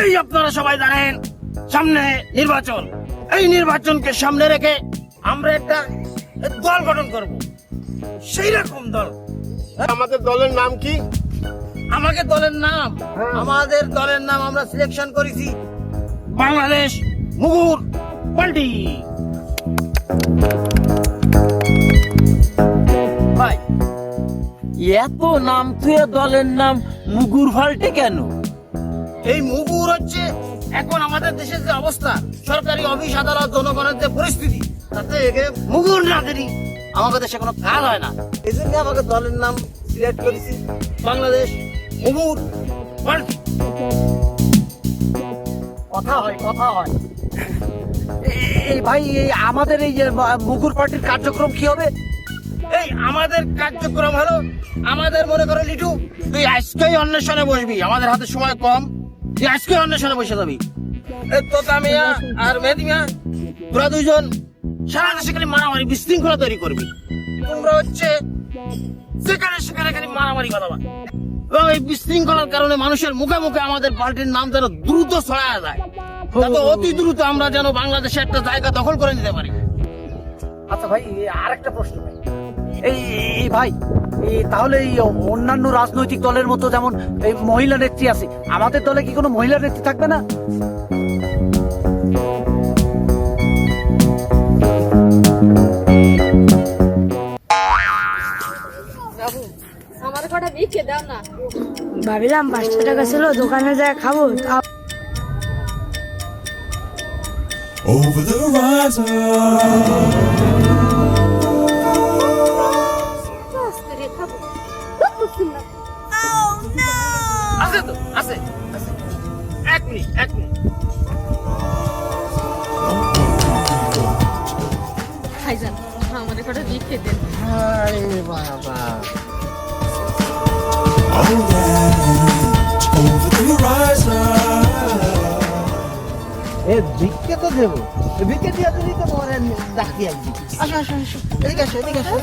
এই আপনারা সবাই জানেন সামনে নির্বাচন। এই নির্বাচনকে সামনে রেখে আমরা একটা দল গঠন করব। সেই রকম দল। আমাদের দলের নাম কি? আমাকে দলের নাম আমাদের দলের নাম আমরা সিলেকশন করেছি বাংলাদেশ মুগুর পাল্টি। ভাই, এত নাম তুই দলের নাম মুগুর ফাল্টে কেন? এই মুগুর হচ্ছে এখন আমাদের দেশের যে অবস্থা, সরকারি অফিস, আদালত, জনগণের যে পরিস্থিতি, তাতে একে মুগুর না আমাদের দেশে কোনো কাজ হয় না। এই জন্য আমাকে দলের নাম সিলেক্ট করেছি বাংলাদেশ মুগুর কথা হয় কথা হয়। এই ভাই আমাদের এই যে মুগুর পার্টির কার্যক্রম কি হবে? এই, আমাদের কার্যক্রম হলো, আমাদের মনে করো লিটু, তুই আজকেই অন্বেষণে বসবি। আমাদের হাতে সময় কম। তুই আজকেই অন্বেষণে বসে যাবি। তোতা মিয়া আর মেহেদি মিয়া, তোরা দুইজন সারা দেশে খালি মারামারি বিশৃঙ্খলা তৈরি করবি। তোমরা হচ্ছে যেখানে সেখানে খালি মারামারি বল। এবং এই বিশৃঙ্খলার কারণে মানুষের মুখে মুখে আমাদের পার্টির নাম যেন দ্রুত ছড়ায় যায়। যাতে অতি দ্রুত আমরা যেন বাংলাদেশে একটা জায়গা দখল করে নিতে পারি। আচ্ছা ভাই আর একটা প্রশ্ন ভাই। এই এই ভাই তাহলে এই অন্যান্য রাজনৈতিক দলের মতো যেমন এই মহিলা নেত্রী আছে আমাদের দলে কি কোনো মহিলা নেত্রী থাকবে না আমার কটা বিকে দাও না ভাবিলাম পাঁচশো টাকা ছিল দোকানে যায় খাব Over the horizon. আছে তো আছে আছে এক মিনিট এক মিনিট ভাইজান আমাদের কটা বিকে দেন the horizon. এ ভিক্ষে তো দেবো। ভিক্ষে দিয়ে দিলেই তো তোমার ডাকি আসবি আসো আসো আসো, এদিকে আসো এদিকে আসো।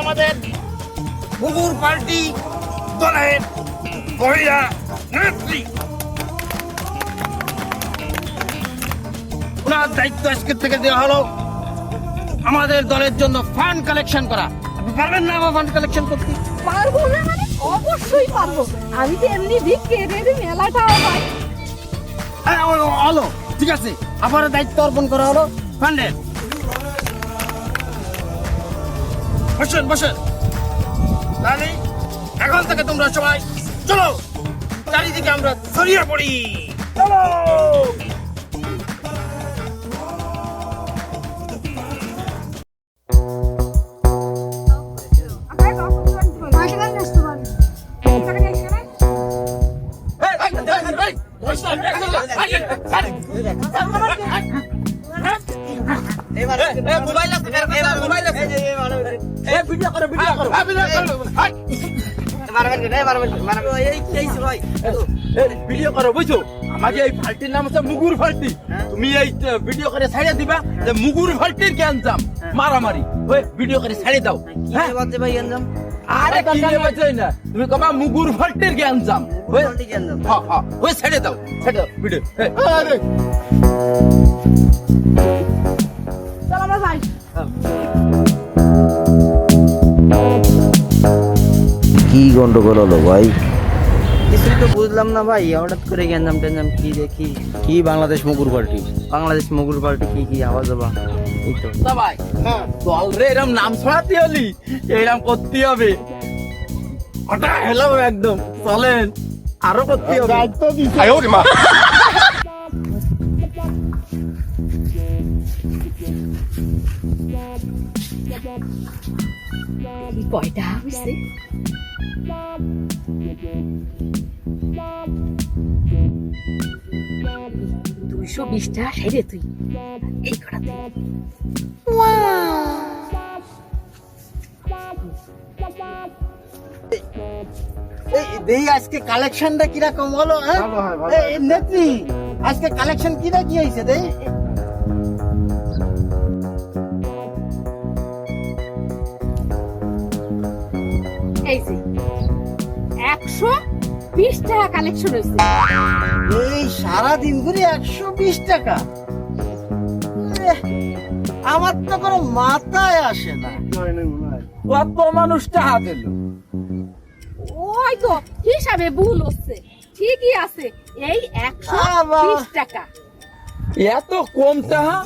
আমাদের বুবুর পার্টি দলের ওনার দায়িত্ব আজকের থেকে দেওয়া হলো আমাদের দলের জন্য ফান্ড কালেকশন করা। আপনি পারবেন না আমার ফান্ড কালেকশন করতে? পারব না মানে অবশ্যই পারব। আমি তো এমনি রেডি মেলাটাও হ্যাঁ। হলো ঠিক আছে। আবার দায়িত্ব অর্পণ করা হলো। ফান্ডের বসেন বসেন। তাহলে এখন থেকে তোমরা সবাই চলো। চারিদিকে আমরা ছড়িয়ে পড়ি। চলো! ভিডিও করো বুঝছ? আমাকে এই ফাল্টির নাম হচ্ছে মুগুর ফাল্টি। তুমি এই ভিডিও করে ছাড়িয়ে দিবা যে মুগুর ফাল্টির জ্ঞান জাম মারামারি। ওই ভিডিও করে ছাড়িয়ে দাও। হ্যাঁ? আরে কি বাঁচাই না তুমি কবা মুগুর ফাল্টির জ্ঞান জাম ওই হ্যাঁ হ্যাঁ ওই ছেড়ে দাও ছেড়ে দাও ভিডিও আরে। চল আমরা যাই। কি গন্ডগোল হলো ভাই? কিছুই তো বুঝলাম না ভাই হঠাৎ করে গ্যাঞ্জাম ট্যাঞ্জাম কি দেখি? কি বাংলাদেশ মুগুর পার্টি? বাংলাদেশ মুগুর পাল্টি কি কি আওয়াজ হবা। এই তো। ভাই দল রে এরম নাম ছড়াতে হলি এরম করতে হবে। ওটা হেলাম একদম চলেন আরও করতে হবে। কয়টা হয়েছে দুইশো বিশটা হেরে তুই এই করাতে এই আজকে কালেকশনটা কীরকম হলো হ্যাঁ? নেত্রী আজকে কালেকশন কিরা কি হয়েছে দেই? এই কালেকশন হয়েছে এই সারা দিন ঘুরে একশো বিশ টাকা। আমার তো কোনো মাথায় আসে না। কত মানুষ টাকা দিল ওই তো হিসাবে ভুল হচ্ছে। ঠিকই আছে এই একশো। বিশ টাকা। এত কম টাকা?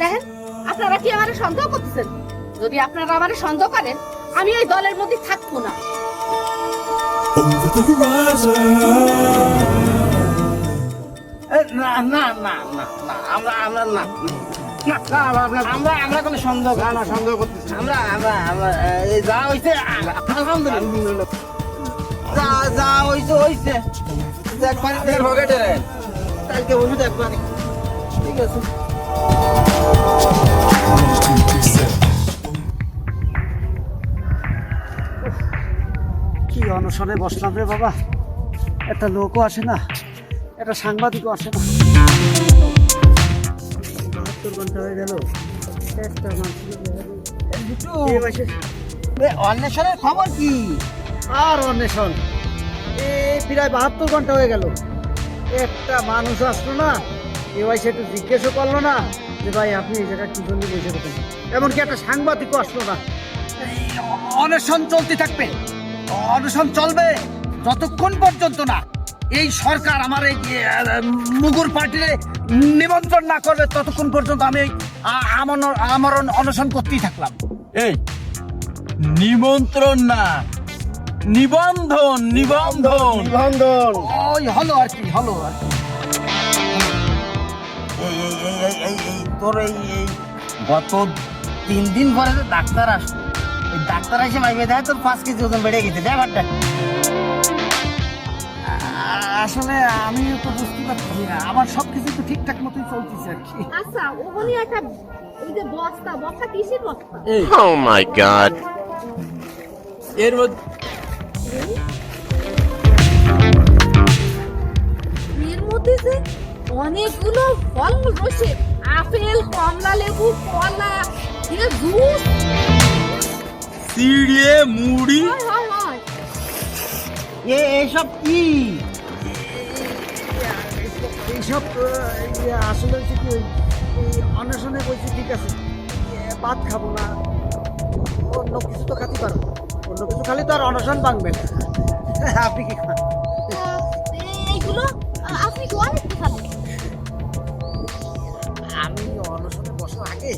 দেখেন আপনারা কি আমার সন্দেহ করতেছেন? যদি আপনারা আমার সন্দেহ করেন আমি এই দলের মধ্যে থাকব না। Over the horizon. না না না না না আমরা আমরা না আমরা আমরা কোনো সন্দেহ না সন্দেহ করতেছি আমরা আমরা আমরা যা হইছে আলহামদুলিল্লাহ যা যা হইছে হইছে দেখবারে পকেটে নেন। কালকে ওষুধ একবারে ঠিক আছে কি অনশনে বসলাম রে বাবা? একটা লোকও আসে না একটা সাংবাদিকও আসে না। বাহাত্তর ঘণ্টা হয়ে গেল। একটা বসে? অন্বেষণের খবর কি? আর অন্বেষণ? এই প্রায় বাহাত্তর ঘণ্টা হয়ে গেল। একটা মানুষ আসলো না। কেউ এসে একটু জিজ্ঞেসও করল না যে ভাই আপনি এই জায়গায় কি জন্য বসে থাকেন এমনকি একটা সাংবাদিকও আসলো না। এই চলতে থাকবে। অনশন চলবে যতক্ষণ পর্যন্ত না এই সরকার আমার এই মুগুর পার্টিরে নিমন্ত্রণ না করবে ততক্ষণ পর্যন্ত আমি আমরণ অনশন করতেই থাকলাম। এই নিমন্ত্রণ না নিবন্ধন নিবন্ধন। নিবন্ধন। ওই হলো আর কি হলো আর কি। এই এই এই এই এই এই তোর এই এই গত তিন দিন পরে ডাক্তার আসলো। এই ডাক্তার এসে ভাইবে দেয় তোর পাঁচ কেজি ওজন বেড়ে গেছে ব্যাপারটা আসলে আমি তো বুঝতে পারছি না আমার সবকিছু তো ঠিকঠাক মতোই চলতেছে আর কি। আচ্ছা একটা এই যে বস্তা বস্তা কিসের বস্তা? Oh my god. এর মধ্যে এর মধ্যে যে অনেকগুলো ফল রয়েছে আপেল কমলা লেবু কলা জুস। চিড়ে মুড়ি। এ এইসব কি? এইসব আসলে হচ্ছে কি অন্বেষণে বলছি ঠিক আছে। ভাত খাব না। অন্য কিছু তো খাতে পারো। অন্য কিছু খালি তো আর অনশন ভাঙবে না। আপনি কি খান? এইগুলো আপনি কি অনেক আমি অনশনে বসার আগে।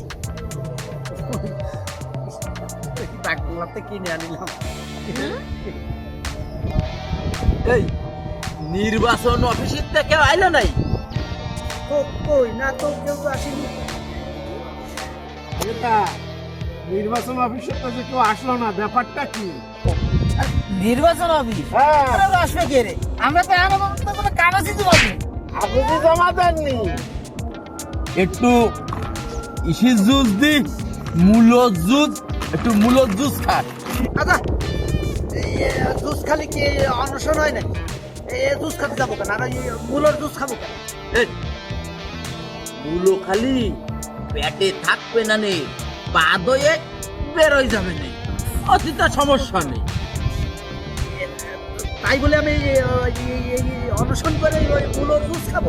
কিনে আনিলাম। এই নির্বাচন অফিসের থেকে আইলো নাই? কই? না তো কেউ তো আসেনি। নির্বাচন অফিসে তো যে কেউ আসলো না ব্যাপারটা কি? নির্বাচন অফিস? আসবে কে রে? আমরা তো এখনও কোনো কাগজই জমা দিই আপনি জমা দেননি। একটু ইসির জুস দি মূলো জুস একটু মূলো জুস খা আচ্ছা এই এ, জুস খালি কি অনশন হয় নাকি? এ, জুস খাতে যাব কেন? আর মূলর জুস খাব কেন? মূলো খালি পেটে থাকবে না নে বাদ হয়ে বেরোয় যাবে না। অতিটা সমস্যা নেই। তাই বলে আমি অনশন করে ওই মূলর জুস খাব?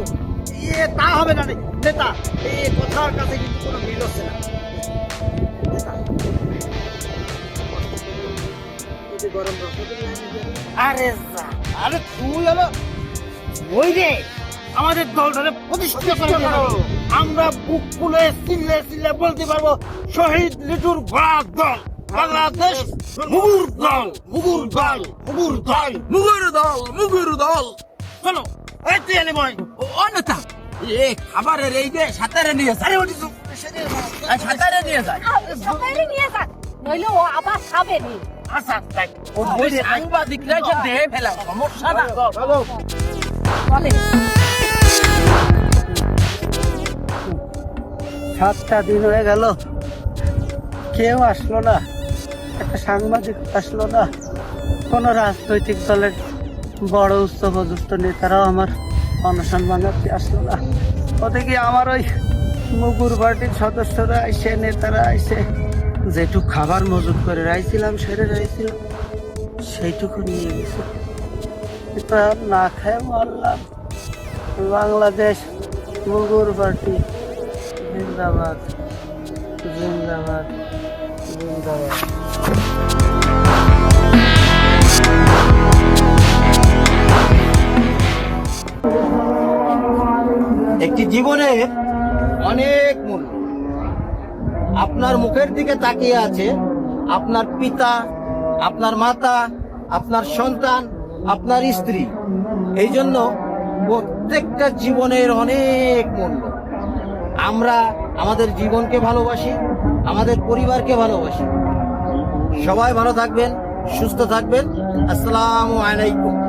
এ তা হবে না নেতা। এই কথার কাছে কিন্তু কোনো মিল হচ্ছে না। নেতা, যদি গরম রসগোল্লা এনে দেন। আরে আরে তুই হলো ওই রে আমাদের দলটারে প্রতিষ্ঠিত করে আমরা বুক ফুলে চিল্লে চিল্লে বলতে পারব শহীদ লিটুর ঘোড়ার দল বাংলাদেশ মুগুর দল মুগুর দল মুগুর দল। মুগুর দল মুগুর দল। চলো এই তুই এনে বয়। ও এ খাবারের এই যে সাঁতারে নিয়ে তো আর সাতটা দিন হয়ে গেল। কেউ আসলো না। একটা সাংবাদিক আসলো না। কোনো রাজনৈতিক দলের বড় উচ্চ পদস্থ নেতারাও আমার অনশন আসলো না। ওদিকে আমার ওই মুগুর পার্টির সদস্যরা আইসে, নেতারা আইসে। যেটুক খাবার মজুত করে রাইছিলাম, সেরে রাইছিলাম। সেইটুকু নিয়ে গেছে। না খেয়ে মরলাম বাংলাদেশ মুগুর পার্টি। জিন্দাবাদ। জিন্দাবাদ। একটি জীবনে অনেক মূল্য। আপনার মুখের দিকে তাকিয়ে আছে আপনার পিতা, আপনার মাতা, আপনার সন্তান, আপনার স্ত্রী। এই জন্য প্রত্যেকটা জীবনের অনেক মূল্য। আমরা আমাদের জীবনকে ভালোবাসি, আমাদের পরিবারকে ভালোবাসি। সবাই ভালো থাকবেন, সুস্থ থাকবেন। আসসালামু আলাইকুম।